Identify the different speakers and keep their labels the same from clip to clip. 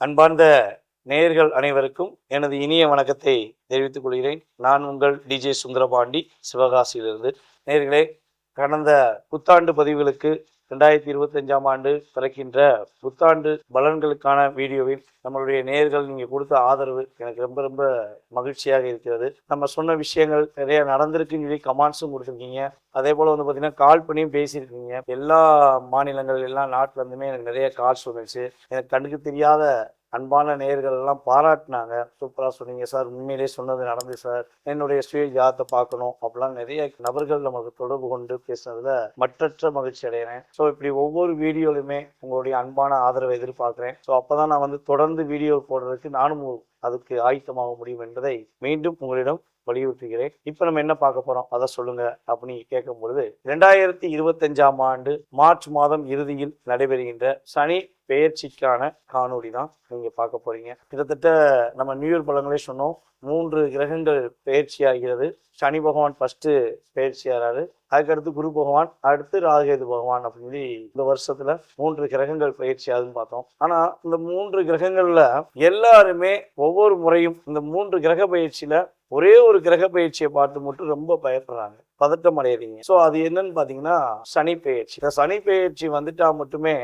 Speaker 1: அன்பார்ந்த நேயர்கள் அனைவருக்கும் எனது இனிய வணக்கத்தை தெரிவித்துக் கொள்கிறேன். நான் உங்கள் டிஜே சுந்தரபாண்டி சிவகாசியிலிருந்து. நேயர்களே கடந்த புத்தாண்டு பதிவுகளுக்கு ரெண்டாயிரத்தி இருபத்தஞ்சாம் ஆண்டு பிறக்கின்ற புத்தாண்டு பலன்களுக்கான வீடியோவில் நம்மளுடைய நேர்கள் நீங்கள் கொடுத்த ஆதரவு எனக்கு ரொம்ப ரொம்ப மகிழ்ச்சியாக இருக்கிறது. நம்ம சொன்ன விஷயங்கள் நிறைய நடந்திருக்குன்னு சொல்லி கமெண்ட்ஸும் கொடுத்துருக்கீங்க. அதே போல் வந்து பார்த்தீங்கன்னா கால் பண்ணியும் பேசியிருக்கீங்க. எல்லா மாநிலங்கள் எல்லா நாட்டுல இருந்துமே எனக்கு நிறைய கால்ஸ் வந்துச்சு எனக்கு கண்ணுக்கு தெரியாத அன்பான நேர்கள் எல்லாம் பாராட்டினாங்க. சூப்பராக சொன்னீங்க சார். உண்மையிலேயே சொன்னது நடந்து சார். என்னுடைய சுய ஜாதத்தை பார்க்கணும் அப்படிலாம் நிறைய நபர்கள் நமக்கு தொடர்பு கொண்டு பேசுனதுல மற்றற்ற மகிழ்ச்சி அடைகிறேன் ஸோ இப்படி ஒவ்வொரு வீடியோலையுமே உங்களுடைய அன்பான ஆதரவை எதிர்பார்க்குறேன். ஸோ அப்பதான் நான் வந்து தொடர்ந்து வீடியோ போடுறதுக்கு நானும் அதுக்கு ஆயத்தமாக முடியும் என்பதை மீண்டும் உங்களிடம் வலியுறுத்துகிறேன். இப்போ நம்ம என்ன பார்க்க போறோம்? அதை சொல்லுங்க அப்படின்னு கேட்கும் பொழுது ரெண்டாயிரத்தி இருபத்தஞ்சாம் ஆண்டு மார்ச் மாதம் இறுதியில் நடைபெறுகின்ற சனி பெயர்ச்சிக்கான காணொளி தான் நீங்க பார்க்க போறீங்க. கிட்டத்தட்ட நம்ம நியூ இயர் சொன்னோம். மூன்று கிரகங்கள் பயிற்சி ஆகிறது சனி பகவான் ஃபர்ஸ்ட் பயிற்சி ஆகிறாரு அதுக்கடுத்து குரு பகவான் அடுத்து ராகேது பகவான் அப்படின்னு சொல்லி இந்த வருஷத்துல மூன்று கிரகங்கள் பயிற்சி ஆகுதுன்னு பார்த்தோம். ஆனா இந்த மூன்று கிரகங்கள்ல எல்லாருமே ஒவ்வொரு முறையும் இந்த மூன்று கிரக பயிற்சியில ஒரே ஒரு கிரக பயிற்சியை பார்த்து மட்டும் ரொம்ப பயப்படுறாங்க. பதட்டம் அடையிறீங்க ஸோ அது என்னன்னு பார்த்தீங்கன்னா சனி பெயர்ச்சி இந்த சனி பெயர்ச்சி வந்துட்டா மட்டுமே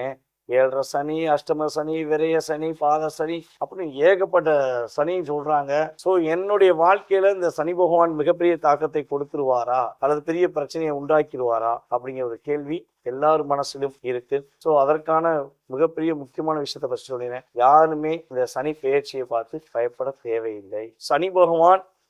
Speaker 1: ஏழரை சனி அஷ்டம சனி விரய சனி பாத சனி அப்படின்னு ஏகப்பட்ட சனி சொல்றாங்க. ஸோ என்னுடைய வாழ்க்கையில இந்த சனி பகவான் மிகப்பெரிய தாக்கத்தை கொடுத்துருவாரா? அல்லது பெரிய பிரச்சனையை உண்டாக்கிடுவாரா? அப்படிங்கிற ஒரு கேள்வி எல்லார் மனசிலும் இருக்கு. ஸோ அதற்கான மிகப்பெரிய முக்கியமான விஷயத்தை பற்றி சொல்லினேன் யாருமே இந்த சனி பெயர்ச்சியை பார்த்து பயப்பட தேவையில்லை. சனி பகவான்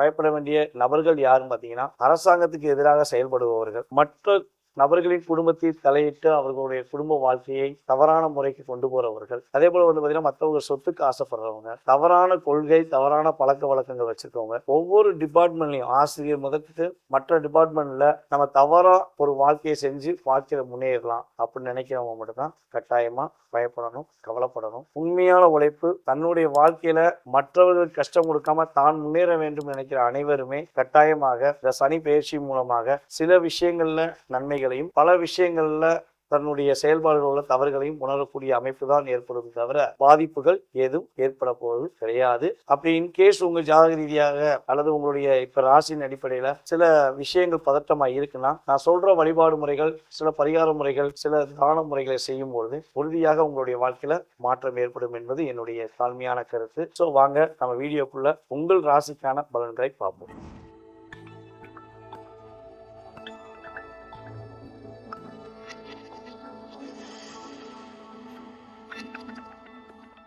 Speaker 1: பயப்பட வேண்டிய நபர்கள் யாருன்னு பார்த்தீங்கன்னா அரசாங்கத்துக்கு எதிராக செயல்படுபவர்கள். மற்ற நபர்களின் குடும்பத்தில் தலையிட்டு அவர்களுடைய குடும்ப வாழ்க்கையை தவறான முறைக்கு கொண்டு போறவர்கள். அதே போல வந்து பார்த்தீங்கன்னா மற்றவங்க சொத்துக்கு ஆசைப்படுறவங்க தவறான கொள்கை தவறான பழக்க வழக்கங்கள் வச்சிருக்கவங்க ஒவ்வொரு டிபார்ட்மெண்ட்லையும் ஆசிரியர் முதற்கு மற்ற டிபார்ட்மெண்ட்ல நம்ம தவறா ஒரு வாழ்க்கையை செஞ்சு வாழ்க்கையில முன்னேறலாம் அப்படின்னு நினைக்கிறவங்க மட்டும்தான் கட்டாயமா பயப்படணும் கவலைப்படணும். உண்மையான உழைப்பு தன்னுடைய வாழ்க்கையில மற்றவர்கள் கஷ்டம் கொடுக்காம தான் முன்னேற வேண்டும் நினைக்கிற அனைவருமே கட்டாயமாக இந்த சனி பயிற்சி மூலமாக சில விஷயங்கள்ல நன்மைகளையும் பல விஷயங்கள்ல தன்னுடைய செயல்பாடுகள் உள்ள தவறுகளையும் உணரக்கூடிய அமைப்பு தான் ஏற்படும் தவிர பாதிப்புகள் ஏதும் ஏற்பட போவது கிடையாது. அப்படி இன்கேஸ் உங்க ஜாதக ரீதியாக அல்லது உங்களுடைய இப்ப ராசியின் அடிப்படையில சில விஷயங்கள் பதட்டமா இருக்குன்னா நான் சொல்ற வழிபாடு முறைகள் சில பரிகார முறைகள் சில தான முறைகளை செய்யும் பொழுது உறுதியாக உங்களுடைய வாழ்க்கையில மாற்றம் ஏற்படும் என்பது என்னுடைய தாழ்மையான கருத்து. ஸோ வாங்க நம்ம வீடியோக்குள்ள உங்கள் ராசிக்கான பலன்களை பார்ப்போம்.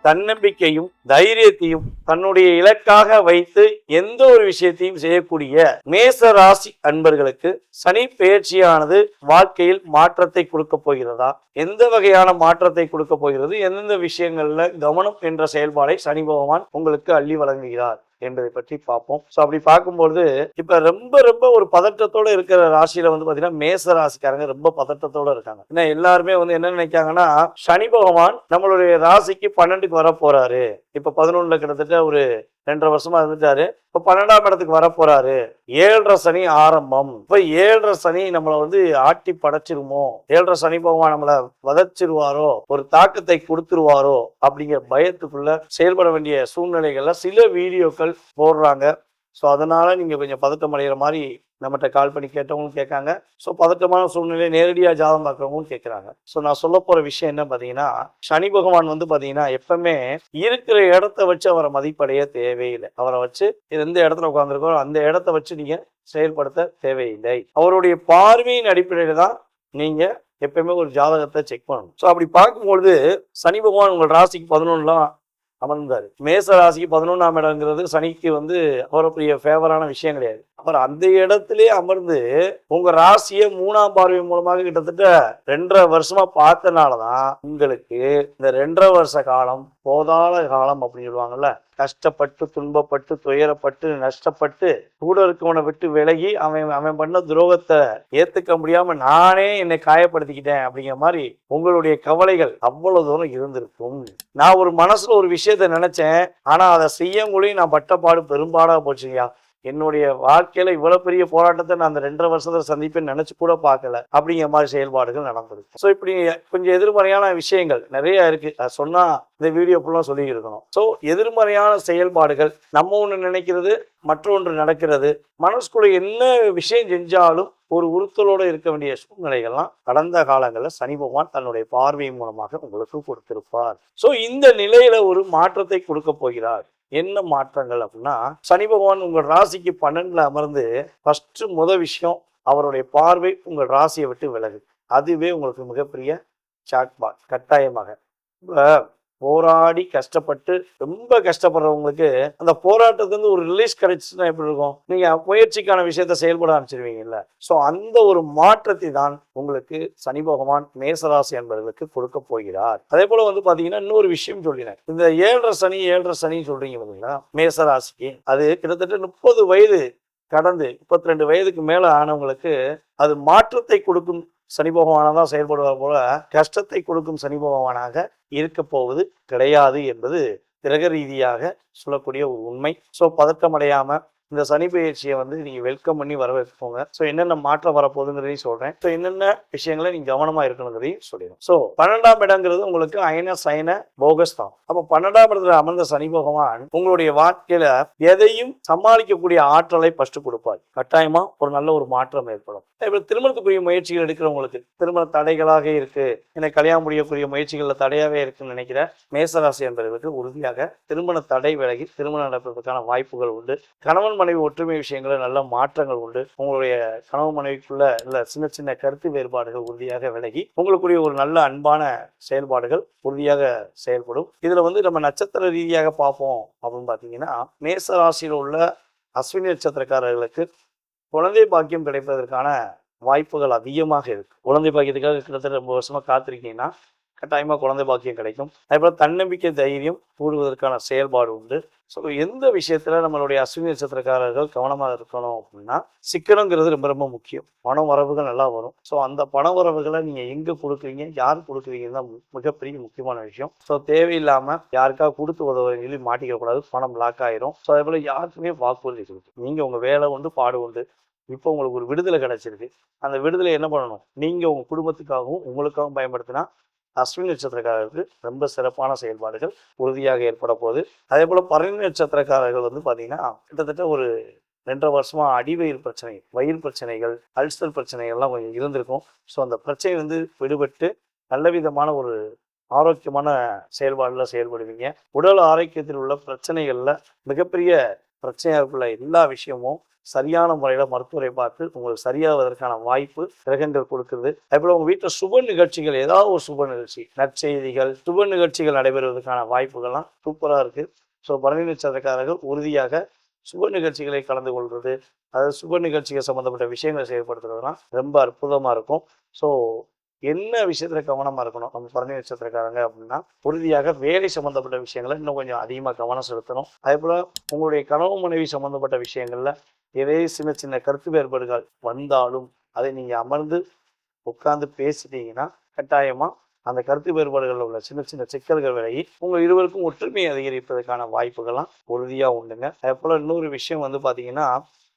Speaker 1: தன்னம்பிக்கையும் தைரியத்தையும் தன்னுடைய இலக்காக வைத்து எந்த ஒரு விஷயத்தையும் செய்யக்கூடிய மேச ராசி அன்பர்களுக்கு சனி பெயர்ச்சியானது வாழ்க்கையில் மாற்றத்தை கொடுக்க போகிறதா? எந்த வகையான மாற்றத்தை கொடுக்க போகிறது? எந்தெந்த விஷயங்கள்ல கவனம் என்ற செயல்பாடை சனி பகவான் உங்களுக்கு அள்ளி வழங்குகிறார்? என்பதை பற்றி பார்ப்போம். ஸோ அப்படி பார்க்கும்பொழுது இப்ப ரொம்ப ரொம்ப ஒரு பதட்டத்தோட இருக்கிற ராசியில வந்து பாத்தீங்கன்னா மேச ராசிக்காரங்க ரொம்ப பதட்டத்தோட இருக்காங்க. ஏன்னா எல்லாருமே வந்து என்ன நினைக்காங்கன்னா சனி பகவான் நம்மளுடைய ராசிக்கு பன்னெண்டுக்கு வர போறாரு இப்ப பதினொன்னுல கிட்டத்தட்ட ஒரு ரெண்டரை வருஷமா இருந்துட்டாரு. இப்போ பன்னெண்டாம் இடத்துக்கு வர போறாரு ஏழரை சனி ஆரம்பம். இப்போ ஏழரை சனி நம்மளை வந்து ஆட்டி படைச்சிருமோ? ஏழரை சனி பகவான் நம்மளை வதச்சிருவாரோ? ஒரு தாக்கத்தை கொடுத்துருவாரோ? அப்படிங்கிற பயத்துக்குள்ள செயல்பட வேண்டிய சூழ்நிலைகள்ல சில வீடியோக்கள் போடுறாங்க. ஸோ அதனால நீங்க கொஞ்சம் பதட்டம் அடைகிற மாதிரி நம்மகிட்ட கால் பண்ணி கேட்டவங்களும் கேட்காங்க. ஸோ பதட்டமான சூழ்நிலை நேரடியாக ஜாதகம் பார்க்குறவங்களும் கேட்குறாங்க. ஸோ நான் சொல்ல போகிற விஷயம் என்ன பார்த்தீங்கன்னா சனி பகவான் வந்து பார்த்தீங்கன்னா எப்பவுமே இருக்கிற இடத்த வச்சு அவரை மதிப்படைய தேவையில்லை. அவரை வச்சு எந்த இடத்துல உட்காந்துருக்கோ அந்த இடத்த வச்சு நீங்கள் செயல்படுத்த தேவையில்லை. அவருடைய பார்வையின் அடிப்படையில் தான் நீங்கள் எப்பயுமே ஒரு ஜாதகத்தை செக் பண்ணணும். ஸோ அப்படி பார்க்கும்பொழுது சனி பகவான் உங்கள் ராசிக்கு பதினொன்றுலாம் அமர்ந்தாரு. மேச ராசிக்கு பதினொன்றாம் இடங்கிறது சனிக்கு வந்து அவ்வளோ பெரிய ஃபேவரான விஷயம் கிடையாது. அவர் அந்த இடத்திலே அமர்ந்து உங்க ராசியை மூணாம் பார்வை மூலமாக கிட்டத்தட்ட ரெண்டரை வருஷமா பார்த்தனாலதான் உங்களுக்கு இந்த ரெண்டரை வருஷ காலம் போதாத காலம் அப்படின்னு சொல்லுவாங்கல்ல. கஷ்டப்பட்டு துன்பப்பட்டு துயரப்பட்டு நஷ்டப்பட்டு கூட இருக்கவனை விட்டு விலகி அவன் அவன் பண்ண துரோகத்தை ஏத்துக்க முடியாம நானே என்னை காயப்படுத்திக்கிட்டேன் அப்படிங்கிற மாதிரி உங்களுடைய கவலைகள் அவ்வளவு தூரம் இருந்திருக்கும். நான் ஒரு மனசுல ஒரு விஷயத்த நினைச்சேன். ஆனா அதை செய்யங்குள்ளேயும் நான் பட்டப்பாடு பெரும்பாடா போச்சுங்கய்யா என்னுடைய வாழ்க்கையில இவ்வளவு பெரிய போராட்டத்தை நான் அந்த ரெண்டரை வருஷத்துல சந்திப்பேன்னு நினைச்சு கூட பார்க்கல. அப்படிங்கிற மாதிரி செயல்பாடுகள் நடந்திருக்கு. ஸோ இப்படி கொஞ்சம் எதிர்மறையான விஷயங்கள் நிறைய இருக்கு. சொன்னா இந்த வீடியோ ஃபுல்லாக சொல்லி இருக்கணும் ஸோ எதிர்மறையான செயல்பாடுகள் நம்ம ஒன்று நினைக்கிறது மற்றொன்று நடக்கிறது மனசுக்குள்ள என்ன விஷயம் செஞ்சாலும் ஒரு உறுத்தலோடு இருக்க வேண்டிய சூழ்நிலைகள்லாம் கடந்த காலங்களில் சனி பகவான் தன்னுடைய பார்வை மூலமாக உங்களுக்கு கொடுத்திருப்பார். ஸோ இந்த நிலையில ஒரு மாற்றத்தை கொடுக்க போகிறார். என்ன மாற்றங்கள் அப்படின்னா சனி பகவான் உங்கள் ராசிக்கு பன்னெண்டுல அமர்ந்து ஃபர்ஸ்ட் முத விஷயம் அவருடைய பார்வை உங்கள் ராசியை விட்டு விலகு. அதுவே உங்களுக்கு மிகப்பெரிய சாட்பாட் கட்டாயமாக. போராடி கஷ்டப்பட்டு ரொம்ப கஷ்டப்படுறவங்களுக்கு அந்த போராட்டத்துலேருந்து ஒரு ரிலீஸ் கிடைச்சுன்னா எப்படி இருக்கும்? நீங்க முயற்சிக்கான விஷயத்த செயல்பட ஆரம்பிச்சிருவீங்கல்ல. ஸோ அந்த ஒரு மாற்றத்தை தான் உங்களுக்கு சனி பகவான் மேசராசி என்பவர்களுக்கு கொடுக்க போகிறார். அதே போல வந்து பார்த்தீங்கன்னா இன்னொரு விஷயம் சொல்லினேன். இந்த ஏழரை சனி ஏழரை சனி சொல்றீங்க பார்த்தீங்கன்னா மேசராசிக்கு அது கிட்டத்தட்ட முப்பது வயது கடந்து முப்பத்தி ரெண்டு வயதுக்கு மேலே ஆனவங்களுக்கு அது மாற்றத்தை கொடுக்கும் சனி பகவானாக தான் செயல்படுவார் போல கஷ்டத்தை கொடுக்கும் சனி பகவானாக இருக்க போவது கிடையாது என்பது கிரக ரீதியாக சொல்லக்கூடிய ஒரு உண்மை. ஸோ பதட்டம் அடையாமல் இந்த சனி பயிற்சியை வந்து நீங்க வெல்கம் பண்ணி வரவேற்போங்க ஸோ என்னென்ன மாற்றம் வரப்போகுதுங்கிறதையும் சொல்றேன். ஸோ என்னென்ன விஷயங்களை நீங்க கவனமா இருக்கணுங்கிறதையும் சொல்லிடும் ஸோ பன்னெண்டாம் இடங்கிறது உங்களுக்கு அயன சயன போகஸ் தான் அப்போ பன்னெண்டாம் இடத்துல அமர்ந்த சனி பகவான் உங்களுடைய வாழ்க்கையில எதையும் சமாளிக்கக்கூடிய ஆற்றலை ஃபர்ஸ்ட் கொடுப்பார். கட்டாயமா ஒரு நல்ல ஒரு மாற்றம் ஏற்படும். இப்போ திருமணத்துக்குரிய முயற்சிகள் எடுக்கிறவங்களுக்கு திருமண தடைகளாக இருக்கு. எனக்கு கல்யாணம் முடியக்கூடிய முயற்சிகளில் தடையாகவே இருக்குன்னு நினைக்கிற மேசராசி என்பவர்களுக்கு உறுதியாக திருமண தடை விலகி திருமணம் நடப்பதற்கான வாய்ப்புகள் உண்டு. கணவன் மனைவி ஒற்றுமை விஷயங்களில் நல்ல மாற்றங்கள் உண்டு. உங்களுடைய கணவன் மனைவிக்குள்ள இல்லை சின்ன சின்ன கருத்து வேறுபாடுகள் உறுதியாக விலகி உங்களுக்குரிய ஒரு நல்ல அன்பான செயல்பாடுகள் உறுதியாக செயல்படும். இதில் வந்து நம்ம நட்சத்திர ரீதியாக பார்ப்போம் அப்படின்னு பார்த்தீங்கன்னா மேச ராசியில் உள்ள அஸ்வினி நட்சத்திரக்காரர்களுக்கு குழந்தை பாக்கியம் கிடைப்பதற்கான வாய்ப்புகள் அதிகமாக இருக்கு. குழந்தை பாக்கியத்துக்காக கிட்டத்தட்ட ரொம்ப வருஷமா காத்திருக்கீங்கன்னா கட்டாயமாக குழந்தை பாக்கியம் கிடைக்கும். அதேபோல் தன்னம்பிக்கை தைரியம் கூடுவதற்கான செயல்பாடு உண்டு. ஸோ எந்த விஷயத்துல நம்மளுடைய அஸ்வினி நட்சத்திரக்காரர்கள் கவனமாக இருக்கணும் அப்படின்னா சிக்கனங்கிறது ரொம்ப ரொம்ப முக்கியம். பண வரவுகள் நல்லா வரும். ஸோ அந்த பண வரவுகளை நீங்கள் எங்கே கொடுக்குறீங்க யார் கொடுக்குறீங்கன்னு தான் மிகப்பெரிய முக்கியமான விஷயம். ஸோ தேவையில்லாமல் யாருக்காக கொடுத்து உதவுறீங்க சொல்லி மாட்டிக்க கூடாது. பணம் லாக் ஆயிரும். ஸோ அதே போல் யாருக்குமே வாக்குறுதி கொடுக்கும் நீங்கள் உங்கள் வேலை உண்டு பாடு உண்டு. இப்போ உங்களுக்கு ஒரு விடுதலை கிடைச்சிருக்கு. அந்த விடுதலை என்ன பண்ணணும்? நீங்கள் உங்கள் குடும்பத்துக்காகவும் உங்களுக்காகவும் பயன்படுத்தினா அஸ்வினி நட்சத்திரக்காரருக்கு ரொம்ப சிறப்பான செயல்பாடுகள் உறுதியாக ஏற்பட போகுது. அதே போல் பரணி நட்சத்திரக்காரர்கள் வந்து பார்த்தீங்கன்னா கிட்டத்தட்ட ஒரு ரெண்டரை வருஷமா அடிவயிறு பிரச்சனை வயிறு பிரச்சனைகள் அல்சர் பிரச்சனைகள்லாம் கொஞ்சம் இருந்திருக்கும். ஸோ அந்த பிரச்சனை வந்து விடுபட்டு நல்ல விதமான ஒரு ஆரோக்கியமான செயல்பாடில் செயல்படுவீங்க. உடல் ஆரோக்கியத்தில் உள்ள பிரச்சனைகளில் மிகப்பெரிய பிரச்சனையாக இருக்குள்ள எல்லா விஷயமும் சரியான முறையில் மருத்துவரை பார்த்து உங்களுக்கு சரியாவதற்கான வாய்ப்பு கிரகங்கள் கொடுக்குறது அதுபோல் உங்கள் வீட்டில் சுப நிகழ்ச்சிகள் ஏதாவது ஒரு சுப நிகழ்ச்சி நற்செய்திகள் சுப நிகழ்ச்சிகள் நடைபெறுவதற்கான வாய்ப்புகள்லாம் சூப்பராக இருக்குது ஸோ பரணி நட்சத்திரக்காரர்கள் உறுதியாக சுப நிகழ்ச்சிகளை கலந்து கொள்வது அதாவது சுப நிகழ்ச்சிகள் சம்மந்தப்பட்ட விஷயங்களை செயல்படுத்துறதுலாம் ரொம்ப அற்புதமாக இருக்கும். ஸோ என்ன விஷயத்துல கவனமா இருக்கணும்? நம்ம பரணி நட்சத்திரக்காரங்க அப்படின்னா உறுதியாக வேலை சம்பந்தப்பட்ட விஷயங்களை இன்னும் கொஞ்சம் அதிகமாக கவனம் செலுத்தணும். அதே போல உங்களுடைய கனவு மனைவி சம்பந்தப்பட்ட விஷயங்கள்ல இதே சின்ன சின்ன கருத்து வேறுபாடுகள் வந்தாலும் அதை நீங்கள் அமர்ந்து உட்கார்ந்து பேசிட்டீங்கன்னா கட்டாயமாக அந்த கருத்து வேறுபாடுகளில் உள்ள சின்ன சின்ன சிக்கல்கள் விலகி உங்கள் இருவருக்கும் ஒற்றுமையை அதிகரிப்பதற்கான வாய்ப்புகள்லாம் உறுதியாக உண்டுங்க. அதே போல் இன்னொரு விஷயம் வந்து பார்த்தீங்கன்னா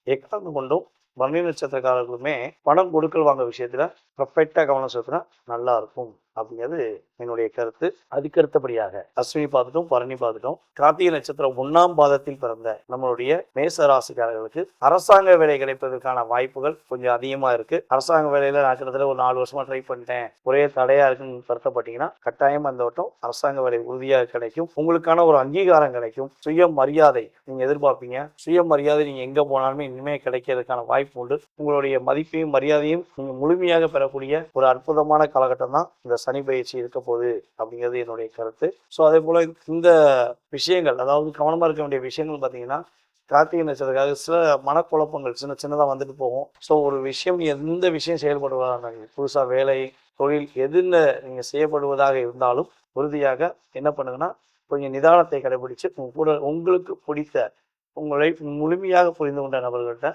Speaker 1: எக்காரணம் கொண்டும் பரணி நட்சத்திரக்காரர்களுமே பணம் கொடுக்கல் வாங்க விஷயத்தில் பர்ஃபெக்டாக கவனம் செலுத்தினா நல்லா இருக்கும். அப்படிங்கிறது என்னுடைய கருத்து. அதுக்கு அடுத்தபடியாக அஸ்வினி பார்த்துட்டோம் பரணி பார்த்துட்டோம். கார்த்திகை நட்சத்திரம் ஒன்னாம் பாதத்தில் பிறந்த நம்மளுடைய மேச ராசிக்காரர்களுக்கு அரசாங்க வேலை கிடைப்பதற்கான வாய்ப்புகள் கொஞ்சம் அதிகமா இருக்கு. அரசாங்க வேலையில நட்சத்திரத்துல ஒரு நாலு வருஷமா ட்ரை பண்ணிட்டேன். ஒரே தடையா இருக்குன்னு வருத்தப்பட்டீங்கன்னா கட்டாயம் அந்த வட்டம் அரசாங்க வேலை உறுதியாக கிடைக்கும். உங்களுக்கான ஒரு அங்கீகாரம் கிடைக்கும். சுய மரியாதை நீங்க எதிர்பார்ப்பீங்க. சுய மரியாதை நீங்க எங்க போனாலுமே இனிமே கிடைக்கிறதுக்கான வாய்ப்பு உண்டு. உங்களுடைய மதிப்பையும் மரியாதையும் நீங்க முழுமையாக பெறக்கூடிய ஒரு அற்புதமான காலகட்டம் தான் இந்த சனி பயிற்சி இருக்க போகுது அப்படிங்கிறது என்னுடைய கருத்து. ஸோ அதே போல் இந்த விஷயங்கள் அதாவது கவனமாக இருக்க வேண்டிய விஷயங்கள் பார்த்தீங்கன்னா கார்த்திகை நட்சத்திரக்காக சில மனக்குழப்பங்கள் சின்ன சின்னதாக வந்துட்டு போகும். ஸோ ஒரு விஷயம் எந்த விஷயம் செயல்படுவதாக புதுசாக வேலை தொழில் எதுன்னு நீங்கள் செய்யப்படுவதாக இருந்தாலும் உறுதியாக என்ன பண்ணுங்கன்னா கொஞ்சம் நிதானத்தை கடைபிடிச்சு உங்கள் கூட உங்களுக்கு பிடித்த உங்களை முழுமையாக புரிந்து கொண்ட நபர்கள்ட்ட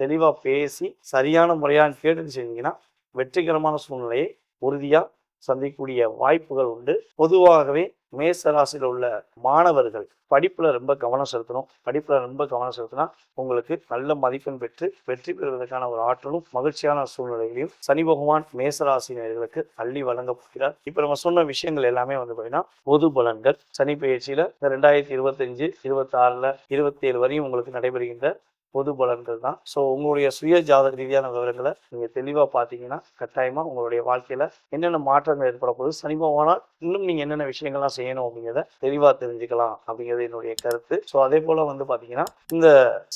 Speaker 1: தெளிவாக பேசி சரியான முறையாக கேட்டு செஞ்சீங்கன்னா வெற்றிகரமான சூழ்நிலையை உறுதியாக சந்திக்கக்கூடிய வாய்ப்புகள் உண்டு. பொதுவாகவே மேச ராசியில் உள்ள மாணவர்கள் படிப்புல ரொம்ப கவனம் செலுத்தணும். படிப்புல ரொம்ப கவனம் செலுத்தினா உங்களுக்கு நல்ல மதிப்பெண் பெற்று வெற்றி பெறுவதற்கான ஒரு ஆற்றலும் மகிழ்ச்சியான சூழ்நிலைகளையும் சனி பகவான் மேசராசினியர்களுக்கு அள்ளி வழங்க போகிறார். இப்ப நம்ம சொன்ன விஷயங்கள் எல்லாமே வந்து பார்த்தீங்கன்னா பொது பலன்கள். சனி பயிற்சியில இந்த ரெண்டாயிரத்தி இருபத்தஞ்சு இருபத்தி ஆறுல இருபத்தி ஏழு வரையும் உங்களுக்கு நடைபெறுகின்ற பொது பலன்கள் தான். ஸோ உங்களுடைய சுய ஜாதக ரீதியான விவரங்களை நீங்கள் தெளிவாக பார்த்தீங்கன்னா கட்டாயமாக உங்களுடைய வாழ்க்கையில் என்னென்ன மாற்றங்கள் ஏற்பட போகுது சனி பகவானால் இன்னும் நீங்கள் என்னென்ன விஷயங்கள்லாம் செய்யணும் அப்படிங்கிறத தெளிவாக தெரிஞ்சுக்கலாம் அப்படிங்கிறது என்னுடைய கருத்து. ஸோ அதே போல் வந்து பார்த்தீங்கன்னா இந்த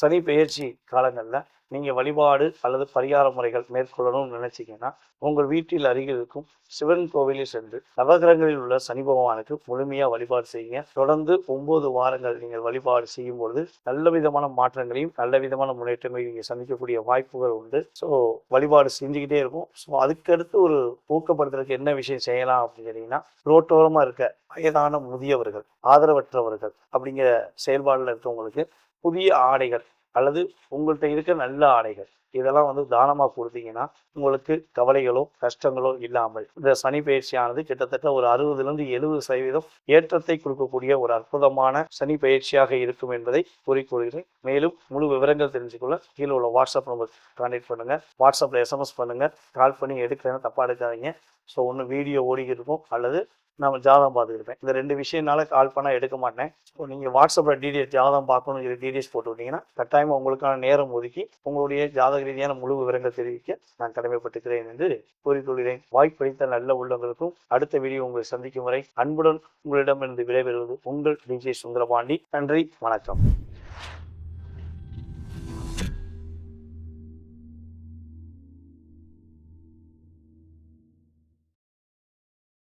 Speaker 1: சனி பெயர்ச்சி காலங்களில் நீங்கள் வழிபாடு அல்லது பரிகார முறைகள் மேற்கொள்ளணும்னு நினைச்சீங்கன்னா உங்கள் வீட்டில் அருகில் இருக்கும் சிவன் கோவிலில் சென்று நவகிரகங்களில் உள்ள சனி பகவானுக்கு முழுமையாக வழிபாடு செய்யுங்க. தொடர்ந்து ஒன்பது வாரங்கள் நீங்கள் வழிபாடு செய்யும் பொழுது நல்ல விதமான மாற்றங்களையும் நல்ல விதமான முன்னேற்றங்களையும் நீங்கள் சந்திக்கக்கூடிய வாய்ப்புகள் உண்டு. ஸோ வழிபாடு செஞ்சுக்கிட்டே இருக்கும். ஸோ அதுக்கடுத்து ஒரு ஊக்கப்படுத்துறதுக்கு என்ன விஷயம் செய்யலாம் அப்படின்னு கேட்டிங்கன்னா ரோட்டோரமாக இருக்க வயதான முதியவர்கள் ஆதரவற்றவர்கள் அப்படிங்கிற செயல்பாடில் இருக்கவங்களுக்கு புதிய ஆடைகள் அல்லது உங்கள்கிட்ட இருக்க நல்ல ஆடைகள் இதெல்லாம் வந்து தானமாக கொடுத்தீங்கன்னா உங்களுக்கு கவலைகளோ கஷ்டங்களோ இல்லாமல். இந்த சனி பயிற்சியானது கிட்டத்தட்ட ஒரு அறுபதுலேருந்து எழுபது சதவீதம் ஏற்றத்தை கொடுக்கக்கூடிய ஒரு அற்புதமான சனி பயிற்சியாக இருக்கும் என்பதை கூறிக்கொள்கிறேன். மேலும் முழு விவரங்கள் தெரிஞ்சுக்கொள்ள கீழே உள்ள வாட்ஸ்அப் நம்பர் கான்டாக்ட் பண்ணுங்க. வாட்ஸ்அப்பில் எஸ்எம்எஸ் பண்ணுங்க. கால் பண்ணி எடுக்கிறேன்னு தப்பாக எடுக்காதீங்க. ஸோ ஒன்று வீடியோ ஓடிக்கிட்டு இருக்கும். அல்லது நம்ம ஜாதகம் பார்த்துக்கிருப்பேன். இந்த ரெண்டு விஷயம்னால கால் பண்ணால் எடுக்க மாட்டேன். ஸோ நீங்கள் வாட்ஸ்அப்பில் டீடைல்ஸ் ஜாதகம் பார்க்கணும் இது டீடைல்ஸ் போட்டு விட்டீங்கன்னா கட்டாயமாக உங்களுக்கான நேரம் ஒதுக்கி உங்களுடைய ஜாதக ரீதியான முழு விவரங்கள் தெரிவிக்க நான் கடமைப்பட்டுக்கிறேன் என்று கூறிக்கொள்கிறேன். வாய்ப்பளித்த நல்ல உள்ளவங்களுக்கும் அடுத்த வீடியோ உங்களை சந்திக்கும் வரை அன்புடன் உங்களிடமிருந்து விடைபெறுவது உங்கள் டிஜே சுந்தரபாண்டி. நன்றி வணக்கம்.